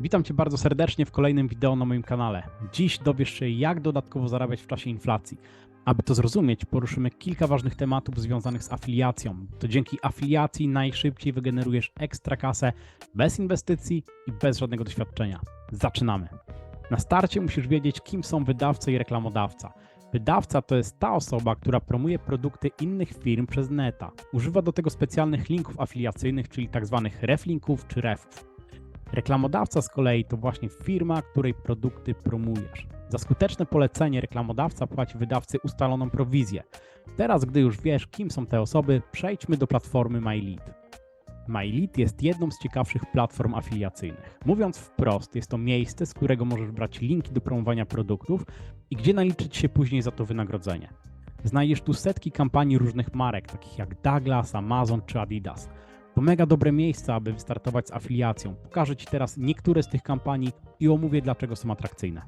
Witam Cię bardzo serdecznie w kolejnym wideo na moim kanale. Dziś dowiesz się, jak dodatkowo zarabiać w czasie inflacji. Aby to zrozumieć, poruszymy kilka ważnych tematów związanych z afiliacją. To dzięki afiliacji najszybciej wygenerujesz ekstra kasę bez inwestycji i bez żadnego doświadczenia. Zaczynamy. Na starcie musisz wiedzieć, kim są wydawca i reklamodawca. Wydawca to jest ta osoba, która promuje produkty innych firm przez neta. Używa do tego specjalnych linków afiliacyjnych, czyli tzw. reflinków czy refów. Reklamodawca z kolei to właśnie firma, której produkty promujesz. Za skuteczne polecenie reklamodawca płaci wydawcy ustaloną prowizję. Teraz, gdy już wiesz, kim są te osoby, przejdźmy do platformy MyLead. MyLead jest jedną z ciekawszych platform afiliacyjnych. Mówiąc wprost, jest to miejsce, z którego możesz brać linki do promowania produktów i gdzie naliczyć się później za to wynagrodzenie. Znajdziesz tu setki kampanii różnych marek, takich jak Douglas, Amazon czy Adidas. To mega dobre miejsce, aby wystartować z afiliacją. Pokażę Ci teraz niektóre z tych kampanii i omówię, dlaczego są atrakcyjne.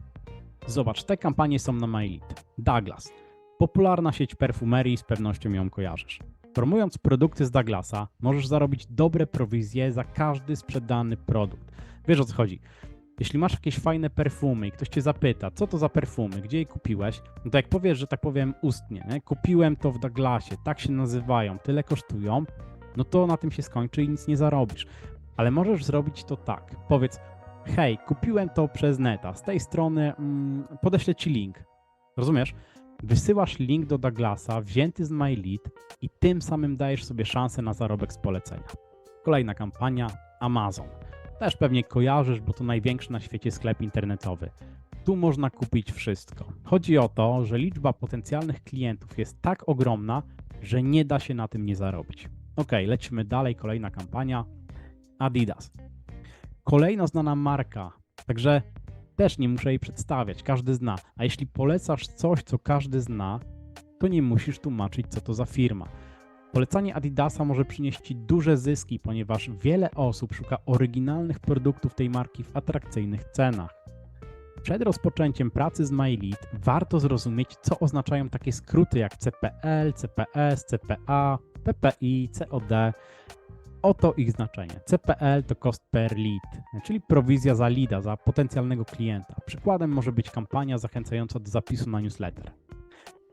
Zobacz, te kampanie są na MyLead. Douglas. Popularna sieć perfumerii, z pewnością ją kojarzysz. Promując produkty z Douglasa, możesz zarobić dobre prowizje za każdy sprzedany produkt. Wiesz o co chodzi. Jeśli masz jakieś fajne perfumy i ktoś cię zapyta, co to za perfumy, gdzie je kupiłeś, no to jak powiesz, że tak powiem ustnie, nie? kupiłem to w Douglasie, tak się nazywają, tyle kosztują, no to na tym się skończy i nic nie zarobisz. Ale możesz zrobić to tak. Powiedz, hej, kupiłem to przez neta, z tej strony mm, podeślę ci link. Rozumiesz? Wysyłasz link do Douglasa wzięty z MyLead i tym samym dajesz sobie szansę na zarobek z polecenia. Kolejna kampania Amazon. Też pewnie kojarzysz, bo to największy na świecie sklep internetowy. Tu można kupić wszystko. Chodzi o to, że liczba potencjalnych klientów jest tak ogromna, że nie da się na tym nie zarobić. Ok, lecimy dalej. Kolejna kampania Adidas. Kolejna znana marka, także też nie muszę jej przedstawiać, każdy zna. A jeśli polecasz coś, co każdy zna, to nie musisz tłumaczyć, co to za firma. Polecanie Adidasa może przynieść Ci duże zyski, ponieważ wiele osób szuka oryginalnych produktów tej marki w atrakcyjnych cenach. Przed rozpoczęciem pracy z MyLead warto zrozumieć, co oznaczają takie skróty jak CPL, CPS, CPA, PPI, COD. Oto ich znaczenie. CPL to cost per lead, czyli prowizja za leada, za potencjalnego klienta. Przykładem może być kampania zachęcająca do zapisu na newsletter.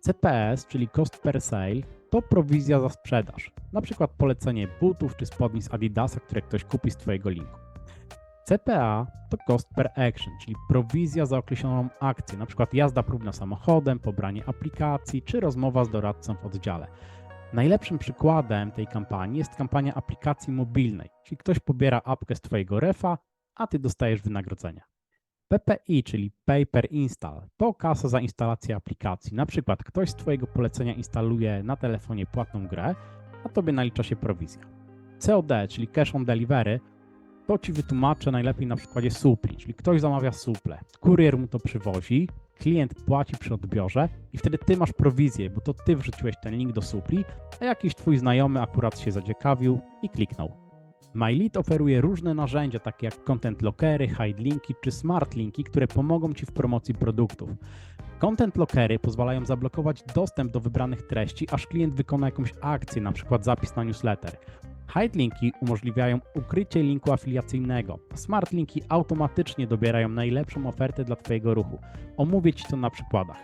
CPS, czyli cost per sale, to prowizja za sprzedaż, na przykład polecenie butów czy spodni z Adidasa, które ktoś kupi z Twojego linku. CPA to cost per action, czyli prowizja za określoną akcję, na przykład jazda próbna samochodem, pobranie aplikacji czy rozmowa z doradcą w oddziale. Najlepszym przykładem tej kampanii jest kampania aplikacji mobilnej, czyli ktoś pobiera apkę z Twojego refa, a Ty dostajesz wynagrodzenia. PPI, czyli Pay per Install, to kasa za instalację aplikacji. Na przykład ktoś z Twojego polecenia instaluje na telefonie płatną grę, a Tobie nalicza się prowizja. COD, czyli Cash on Delivery, to Ci wytłumaczę najlepiej na przykładzie supli, czyli ktoś zamawia suple, kurier mu to przywozi, klient płaci przy odbiorze i wtedy Ty masz prowizję, bo to Ty wrzuciłeś ten link do supli, a jakiś Twój znajomy akurat się zaciekawił i kliknął. MyLead oferuje różne narzędzia, takie jak content lockery, hide linki czy smart linki, które pomogą Ci w promocji produktów. Content lockery pozwalają zablokować dostęp do wybranych treści, aż klient wykona jakąś akcję, np. zapis na newsletter. Hide linki umożliwiają ukrycie linku afiliacyjnego. Smart linki automatycznie dobierają najlepszą ofertę dla Twojego ruchu. Omówię Ci to na przykładach.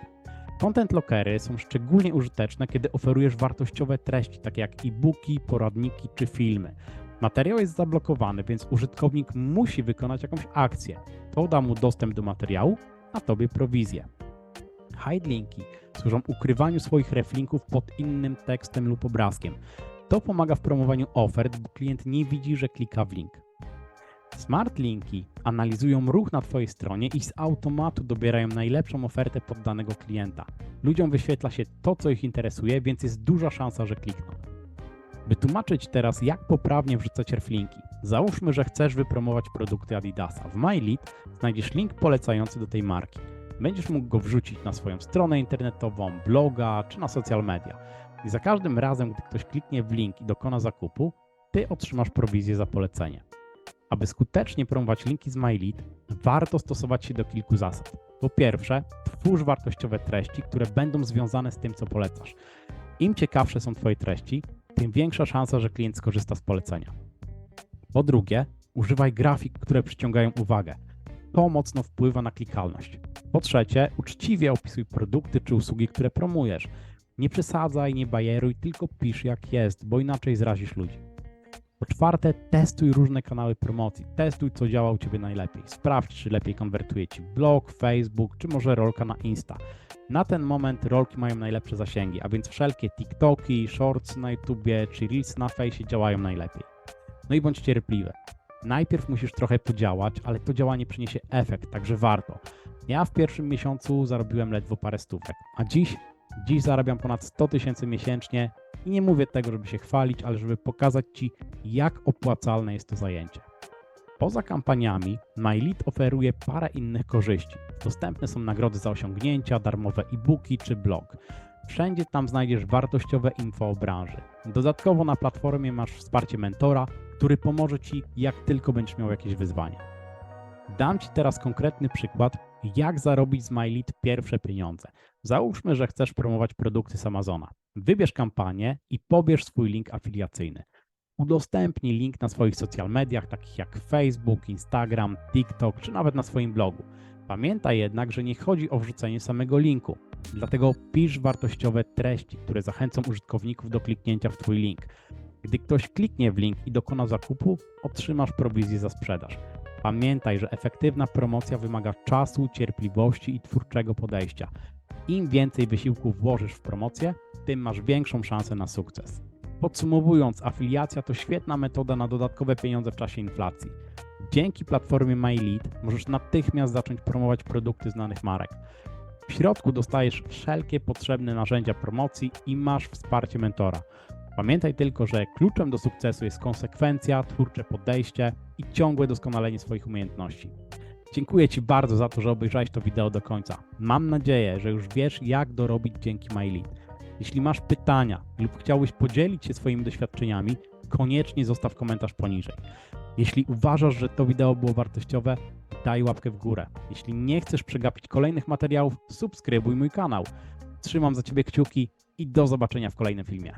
Content lockery są szczególnie użyteczne, kiedy oferujesz wartościowe treści, takie jak e-booki, poradniki czy filmy. Materiał jest zablokowany, więc użytkownik musi wykonać jakąś akcję. To da mu dostęp do materiału, a tobie prowizję. Hide linki służą ukrywaniu swoich reflinków pod innym tekstem lub obrazkiem. To pomaga w promowaniu ofert, bo klient nie widzi, że klika w link. Smart linki analizują ruch na Twojej stronie i z automatu dobierają najlepszą ofertę pod danego klienta. Ludziom wyświetla się to, co ich interesuje, więc jest duża szansa, że klikną. Wytłumaczyć teraz, jak poprawnie wrzucać reflinki. Załóżmy, że chcesz wypromować produkty Adidasa. W MyLead znajdziesz link polecający do tej marki. Będziesz mógł go wrzucić na swoją stronę internetową, bloga czy na social media. I za każdym razem, gdy ktoś kliknie w link i dokona zakupu, ty otrzymasz prowizję za polecenie. Aby skutecznie promować linki z MyLead, warto stosować się do kilku zasad. Po pierwsze, twórz wartościowe treści, które będą związane z tym, co polecasz. Im ciekawsze są Twoje treści, tym większa szansa, że klient skorzysta z polecenia. Po drugie, Używaj grafik, które przyciągają uwagę. To mocno wpływa na klikalność. Po trzecie, uczciwie opisuj produkty czy usługi, które promujesz. Nie przesadzaj, nie bajeruj, tylko pisz jak jest, bo inaczej zrazisz ludzi. Po czwarte, testuj różne kanały promocji. Testuj, co działa u Ciebie najlepiej. Sprawdź, czy lepiej konwertuje Ci blog, Facebook, czy może rolka na Insta. Na ten moment rolki mają najlepsze zasięgi, a więc wszelkie TikToki, Shorts na YouTubie, czy Reels na Fejsie działają najlepiej. No i bądź cierpliwy. Najpierw musisz trochę podziałać, ale to działanie przyniesie efekt, także warto. Ja w pierwszym miesiącu zarobiłem ledwo parę stówek, a dziś, dziś zarabiam ponad 100 tysięcy miesięcznie i nie mówię tego, żeby się chwalić, ale żeby pokazać Ci, jak opłacalne jest to zajęcie. Poza kampaniami, MyLead oferuje parę innych korzyści. Dostępne są nagrody za osiągnięcia, darmowe e-booki czy blog. Wszędzie tam znajdziesz wartościowe info o branży. Dodatkowo na platformie masz wsparcie mentora, który pomoże Ci, jak tylko będziesz miał jakieś wyzwanie. Dam Ci teraz konkretny przykład, jak zarobić z MyLead pierwsze pieniądze. Załóżmy, że chcesz promować produkty z Amazona. Wybierz kampanię i pobierz swój link afiliacyjny. Udostępnij link na swoich social mediach, takich jak Facebook, Instagram, TikTok, czy nawet na swoim blogu. Pamiętaj jednak, że nie chodzi o wrzucenie samego linku. Dlatego pisz wartościowe treści, które zachęcą użytkowników do kliknięcia w Twój link. Gdy ktoś kliknie w link i dokona zakupu, otrzymasz prowizję za sprzedaż. Pamiętaj, że efektywna promocja wymaga czasu, cierpliwości i twórczego podejścia. Im więcej wysiłku włożysz w promocję, tym masz większą szansę na sukces. Podsumowując, afiliacja to świetna metoda na dodatkowe pieniądze w czasie inflacji. Dzięki platformie MyLead możesz natychmiast zacząć promować produkty znanych marek. W środku dostajesz wszelkie potrzebne narzędzia promocji i masz wsparcie mentora. Pamiętaj tylko, że kluczem do sukcesu jest konsekwencja, twórcze podejście i ciągłe doskonalenie swoich umiejętności. Dziękuję Ci bardzo za to, że obejrzałeś to wideo do końca. Mam nadzieję, że już wiesz, jak dorobić dzięki MyLead. Jeśli masz pytania lub chciałbyś podzielić się swoimi doświadczeniami, koniecznie zostaw komentarz poniżej. Jeśli uważasz, że to wideo było wartościowe, daj łapkę w górę. Jeśli nie chcesz przegapić kolejnych materiałów, subskrybuj mój kanał. Trzymam za Ciebie kciuki i do zobaczenia w kolejnym filmie.